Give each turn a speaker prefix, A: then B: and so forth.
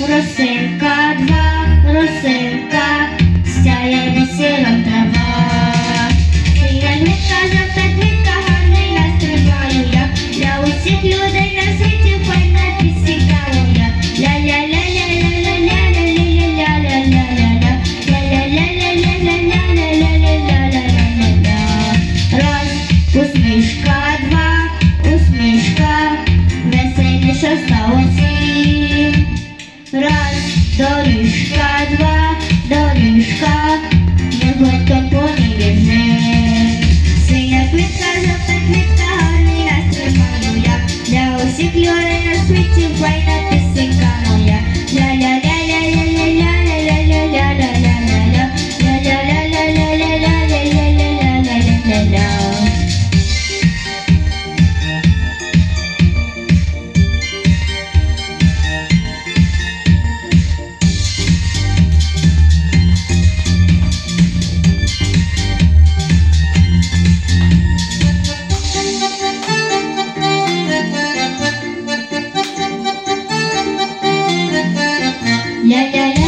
A: Росинка, два, росинка, сяє весілом трава. Сіяльника, запитника, гарний я стрибаю, я для усіх людей. доріжка два, доріжка. Yeah, yeah, la